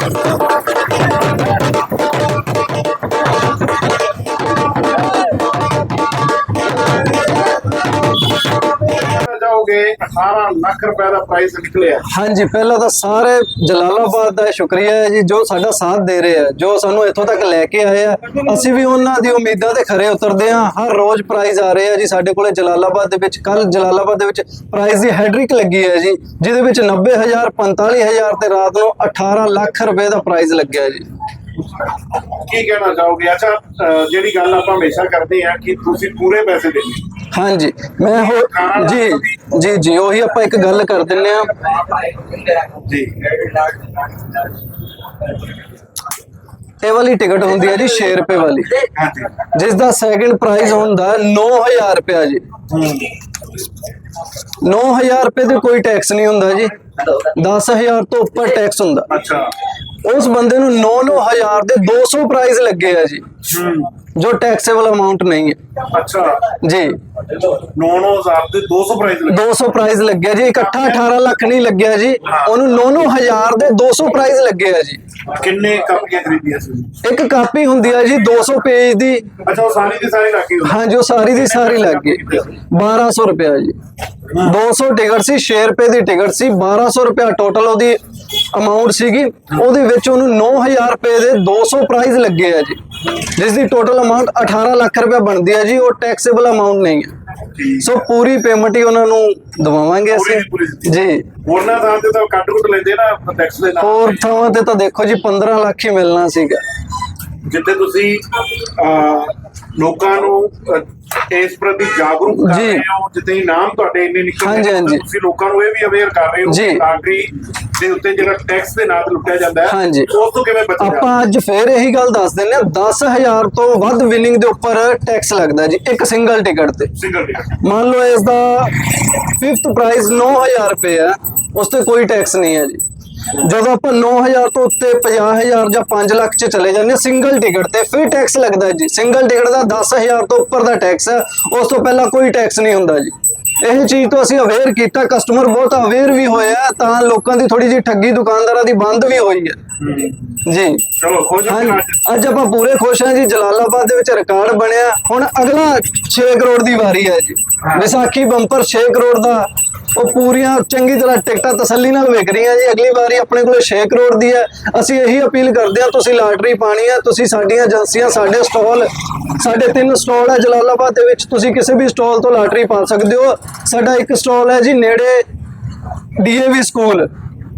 fuck. 18 lakh ਰੁਪਏ ਦਾ price ਨਿਕਲਿਆ। ਹਾਂਜੀ ਪਹਿਲਾਂ ਤਾਂ ਸਾਰੇ ਜਲਾਲਾਬਾਦ ਦਾ ਸ਼ੁਕਰੀਆ ਹੈ ਜੀ ਜੋ ਸਾਡਾ ਸਾਥ ਦੇ ਰਹੇ ਆ ਜੋ ਸਾਨੂੰ ਇੱਥੋਂ ਤੱਕ ਲੈ ਕੇ ਆਏ ਆ। ਅਸੀਂ ਵੀ ਉਹਨਾਂ ਦੀ ਉਮੀਦਾਂ ਤੇ ਖਰੇ ਉਤਰਦੇ ਆ ਹਰ ਰੋਜ਼ ਪ੍ਰਾਈਜ਼ ਆ ਰਹੇ ਆ ਜੀ ਸਾਡੇ ਕੋਲੇ ਜਲਾਲਾਬਾਦ ਦੇ ਵਿੱਚ ਕੱਲ ਜਲਾਲਾਬਾਦ ਦੇ ਵਿੱਚ ਪ੍ਰਾਈਜ਼ ਦੀ ਹੈਡਰਿਕ ਲੱਗੀ ਹੈ ਜੀ ਜਿਹਦੇ ਵਿੱਚ 90000 45000 ਤੇ ਰਾਤ ਨੂੰ 18 ਲੱਖ ਰੁਪਏ ਦਾ ਪ੍ਰਾਈਜ਼ ਲੱਗਿਆ ਜੀ। ਕੀ ਕਹਿਣਾ ਚਾਹੋਗੇ? ਅੱਛਾ ਜਿਹੜੀ ਗੱਲ ਆਪਾਂ ਹਮੇਸ਼ਾ ਕਰਦੇ ਆ ਕਿ ਤੁਸੀਂ ਪੂਰੇ ਪੈਸੇ ਦੇਣੇ ਹਾਂਜੀ ਮੈਂ ਹੋ ਜੀ ਜੀ ਜੀ ਉਹੀ ਆਪਾਂ ਇੱਕ ਗੱਲ ਕਰ ਦਿੰਨੇ ਆ। ਜੀ ਇਹ ਵਾਲੀ ਟਿਕਟ ਹੁੰਦੀ ਹੈ ਜੀ 6 ਰੁਪਏ ਵਾਲੀ। ਜਿਸ ਦਾ ਸੈਕਿੰਡ ਪ੍ਰਾਈਜ਼ ਹੁੰਦਾ 9000 ਰੁਪਏ ਜੀ। 9000 ਰੁਪਏ ਤੇ ਕੋਈ ਟੈਕਸ ਨਹੀਂ ਹੁੰਦਾ ਜੀ। 10000 ਤੋਂ ਉੱਪਰ ਟੈਕਸ ਹੁੰਦਾ। ਅੱਛਾ। ਉਸ ਬੰਦੇ ਨੂੰ 9-9000 ਦੇ 200 ਪ੍ਰਾਈਜ਼ ਲੱਗੇ ਆ ਜੀ। ਜੋ ਟੈਕਸੇਬਲ ਅਮਾਉਂਟ ਨਹੀਂ ਹੈ। ਅੱਛਾ। ਜੀ। 9000 ਦੇ 200 ਪ੍ਰਾਈਸ ਲੱਗੇ। 200 ਪ੍ਰਾਈਜ਼ ਲੱਗਿਆ ਜੀ। ਇਕੱਠਾ 18 ਲੱਖ ਨਹੀਂ ਲੱਗਿਆ ਜੀ। ਉਹਨੂੰ 9-9000 ਦੇ 200 ਪ੍ਰਾਈਜ਼ ਲੱਗੇ ਆ ਜੀ। ਕਿੰਨੇ ਕਾਪੀਆਂ ਖਰੀਦੀਆਂ ਸੀ? ਇੱਕ ਕਾਪੀ ਹੁੰਦੀ ਆ ਜੀ 200 ਪੇਜ ਦੀ। ਅੱਛਾ ਉਹ ਸਾਰੀ ਦੀ ਸਾਰੀ ਲੱਗੀ ਹੋਈ ਹਾਂ ਜੋ ਸਾਰੀ ਦੀ ਸਾਰੀ ਲੱਗ ਗਈ। 1200 ਰੁਪਇਆ ਜੀ। 200 ਟਿਕਟ ਸੀ 6 ਰੁਪਏ ਦੀ ਟਿਕਟ ਸੀ 1200 ਰੁਪਇਆ ਟੋਟਲ ਉਹਦੀ ਅਮਾਉਂਟ ਸੀਗੀ। ਉਹਦੇ ਵਿੱਚ ਉਹਨੂੰ 9000 ਰੁਪਏ ਦੇ 200 ਪ੍ਰਾਈਜ਼ ਲੱਗੇ ਆ ਜੀ। ਜਿਸ ਦੀ ਟੋਟਲ ਅਮਾਉਂਟ 18 ਲੱਖ ਰੁਪਏ ਬਣਦੀ ਹੈ ਜੀ ਉਹ ਟੈਕਸੇਬਲ ਅਮਾਉਂਟ ਨਹੀਂ ਹੈ। ਸੋ ਪੂਰੀ ਪੇਮੈਂਟ ਹੀ ਉਹਨਾਂ ਨੂੰ ਦਵਾਵਾਂਗੇ ਅਸੀਂ। ਜੀ। ਹੋਰਨਾਂ ਥਾਂ ਤੇ ਤਾਂ ਕੱਟ ਕੁੱਟ ਲੈਂਦੇ ਨਾ ਟੈਕਸ ਦੇ ਨਾਲ। ਹੋਰ ਥਾਵਾਂ ਤੇ ਤਾਂ ਦੇਖੋ ਜੀ 15 ਲੱਖ ਹੀ ਮਿਲਣਾ ਸੀਗਾ। ਜਿੱਥੇ ਤੁਸੀਂ ਲੋਕਾਂ ਨੂੰ ਇਸ ਪ੍ਰਤੀ ਜਾਗਰੂਕ ਕਰ। ਰਹੇ ਹੋ ਜਿੱਥੇ ਇਨਾਮ ਤੁਹਾਡੇ ਇੰਨੇ ਨਿਕਲਦੇ ਹਾਂਜੀ, ਨੇ, ਹਾਂਜੀ। ਤੁਸੀਂ ਲੋਕਾਂ ਨੂੰ ਇਹ ਵੀ ਅਵੇਅਰ ਕਰ ਰਹੇ ਹੋ। ਕਿ ਲਾਟਰੀ ਦੇ ਉੱਤੇ ਜਿਹੜਾ ਟੈਕਸ ਦੇ ਨਾਲ ਲੁੱਟਿਆ ਜਾਂਦਾ ਹੈ। ਉਸ ਤੋਂ ਕਿਵੇਂ ਬਚਣਾ ਆਪਾਂ ਅੱਜ ਫੇਰ ਇਹੀ ਗੱਲ ਦੱਸ ਦਿੰਨੇ ਆ 10000 ਤੋਂ ਵੱਧ ਵਿਨਿੰਗ ਦੇ ਉੱਪਰ ਟੈਕਸ ਲੱਗਦਾ ਜੀ ਇੱਕ ਸਿੰਗਲ ਟਿਕਟ ਤੇ ਸਿੰਗਲ ਟਿਕਟ ਮੰਨ ਲਓ ਇਸ ਦਾ 5th ਪ੍ਰਾਈਸ 9000 ਰੁਪਏ ਹੈ ਉਸ ਤੇ ਕੋਈ ਟੈਕਸ ਨਹੀਂ ਹੈ ਜੀ ਜਦੋਂ ਆਪਾਂ 9000 ਤੋਂ ਉੱਤੇ 50000 ਜਾਂ 5 ਲੱਖ ਚ ਚਲੇ ਜਾਂਦੇ ਸਿੰਗਲ ਟਿਕਟ ਤੇ ਫਿਰ ਟੈਕਸ ਲੱਗਦਾ ਜੀ। ਸਿੰਗਲ ਟਿਕਟ ਦਾ 10000 ਤੋਂ ਉੱਪਰ ਦਾ ਟੈਕਸ ਹੈ, ਉਸ ਤੋਂ ਪਹਿਲਾਂ ਕੋਈ ਟੈਕਸ ਨਹੀਂ ਹੁੰਦਾ ਜੀ। ਇਹ ਚੀਜ਼ ਤੋਂ ਅਸੀਂ ਅਵੇਅਰ ਕੀਤਾ ਕਸਟਮਰ ਬਹੁਤ ਅਵੇਅਰ ਵੀ ਹੋਇਆ ਤਾਂ ਲੋਕਾਂ ਦੀ ਥੋੜੀ ਜਿਹੀ ਠੱਗੀ ਦੁਕਾਨਦਾਰਾਂ ਦੀ ਬੰਦ ਵੀ ਹੋਈ ਹੈ। ਜੀ। ਚਲੋ ਖੁਸ਼ ਹੋ ਹਾਂਜੀ। ਅੱਜ ਅੱਜ ਆਪਾਂ ਪੂਰੇ ਖੁਸ਼ ਹਾਂ ਜੀ ਜਲਾਲਾਬਾਦ ਦੇ ਵਿੱਚ ਰਿਕਾਰਡ ਬਣਿਆ। ਹੁਣ ਅਗਲਾ 6 ਕਰੋੜ ਦੀ ਵਾਰੀ ਹੈ ਜੀ। ਵਿਸਾਖੀ ਬੰਪਰ 6 ਕਰੋੜ ਦਾ। ਉਹ ਪੂਰੀਆਂ ਚੰਗੀ ਤਰ੍ਹਾਂ ਟਿਕਟਾਂ ਤਸੱਲੀ ਨਾਲ ਵਿਕ ਰਹੀਆਂ ਜੀ। ਅਗਲੀ ਵਾਰੀ ਆਪਣੇ ਕੋਲ 6 ਕਰੋੜ ਦੀ ਹੈ। ਅਸੀਂ ਇਹੀ ਅਪੀਲ ਕਰਦੇ ਹਾਂ ਤੁਸੀਂ ਲਾਟਰੀ ਪਾਣੀ ਹੈ ਤੁਸੀਂ ਸਾਡੀਆਂ ਏਜੰਸੀਆਂ ਸਾਡੇ ਸਟਾਲ ਸਾਡੇ ਤਿੰਨ ਸਟਾਲ ਹੈ ਜਲਾਲਾਬਾਦ ਦੇ ਵਿੱਚ। ਤੁਸੀਂ ਕਿਸੇ ਵੀ ਸਟਾਲ ਤੋਂ ਲਾਟਰੀ ਪਾ ਸਕਦੇ ਹੋ। ਸਾਡਾ ਇੱਕ ਸਟਾਲ ਹੈ ਜੀ ਨੇੜੇ ਡੀਏਵੀ ਸਕੂਲ।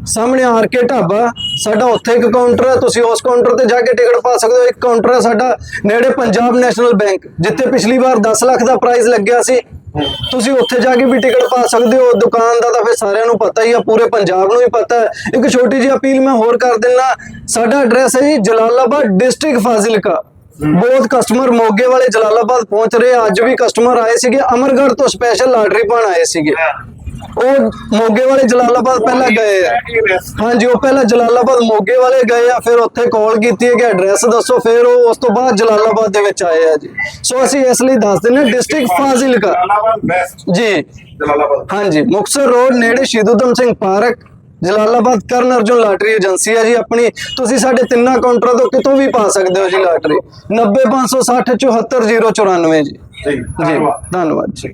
ਸਾਹਮਣੇ ਆਰ ਕੇ ਢਾਬਾ, ਸਾਡਾ ਉੱਥੇ ਇੱਕ ਕਾਊਂਟਰ ਹੈ, ਤੁਸੀਂ ਉਸ ਕਾਊਂਟਰ ਤੇ ਜਾ ਕੇ ਟਿਕਟ ਪਾ ਸਕਦੇ ਹੋ। ਇੱਕ ਕਾਊਂਟਰ ਹੈ ਸਾਡਾ ਨੇੜੇ ਪੰਜਾਬ ਨੈਸ਼ਨਲ ਬੈਂਕ, ਜਿੱਥੇ ਪਿਛਲੀ ਵਾਰ 10 ਲੱਖ ਦਾ ਪ੍ਰਾਈਜ਼ ਲੱਗਿਆ ਸੀ। ਤੁਸੀਂ ਉੱਥੇ ਜਾ ਕੇ ਵੀ ਟਿਕਟ ਪਾ ਸਕਦੇ ਹੋ। ਦੁਕਾਨ ਦਾ ਤਾਂ ਫਿਰ ਸਾਰਿਆਂ ਨੂੰ ਪਤਾ ਹੀ ਆ, ਪੂਰੇ ਪੰਜਾਬ ਨੂੰ ਹੀ ਪਤਾ ਹੈ। ਇੱਕ ਛੋਟੀ ਜਿਹੀ ਅਪੀਲ ਮੈਂ ਹੋਰ ਕਰ ਦਿੰਦਾ ਸਾਡਾ ਐਡਰੈਸ ਹੈ ਜੀ ਜਲਾਲਾਬਾਦ ਡਿਸਟ੍ਰਿਕਟ ਫਾਜ਼ਿਲਕਾ। ਬਹੁਤ ਕਸਟਮਰ ਮੋਗੇ ਵਾਲੇ ਜਲਾਲਾਬਾਦ ਪਹੁੰਚ ਰਹੇ ਅੱਜ ਵੀ ਕਸਟਮਰ ਆਏ ਸੀਗੇ। ਅਮਰਗੜ੍ਹ ਤੋਂ ਸਪੈਸ਼ਲ ਲਾਟਰੀ ਪਾਣ ਆਏ ਸੀਗੇ। ਉਹ ਮੋਗੇ ਵਾਲੇ ਜਲਾਲਾਬਾਦ ਪਹਿਲਾਂ ਗਏ ਆ। ਹਾਂਜੀ ਉਹ ਪਹਿਲਾਂ ਜਲਾਲਾਬਾਦ ਮੋਗੇ ਵਾਲੇ ਗਏ ਆ ਫਿਰ ਉੱਥੇ ਕਾਲ ਕੀਤੀ ਹੈ ਕਿ ਐਡਰੈਸ ਦੱਸੋ ਫਿਰ ਉਹ ਉਸ ਤੋਂ ਬਾਅਦ ਜਲਾਲਾਬਾਦ ਦੇ ਵਿੱਚ ਆਏ ਆ ਜੀ। ਸੋ ਅਸੀਂ ਇਸ ਲਈ ਦੱਸ ਦਿੰਦੇ ਡਿਸਟ੍ਰਿਕਟ ਫਾਜ਼ਿਲਕਾ। ਜੀ। ਜਲਾਲਾਬਾਦ। ਹਾਂਜੀ ਮੁਕਤਸਰ ਰੋਡ ਨੇੜੇ ਸ਼ਹੀਦ ਊਧਮ ਸਿੰਘ ਪਾਰਕ ਜਲਾਲਾਬਾਦ ਕਰਨ ਅਰਜੁਨ ਲਾਟਰੀ ਏਜੰਸੀ ਹੈ ਜੀ ਆਪਣੀ। ਤੁਸੀਂ ਸਾਡੇ ਤਿੰਨਾਂ ਕਾਊਂਟਰਾਂ ਤੋਂ ਕਿਤੋਂ ਵੀ ਪਾ ਸਕਦੇ ਹੋ ਜੀ ਲਾਟਰੀ। 90560 74094 ਜੀ। ਜੀ ਧੰਨਵਾਦ ਜੀ।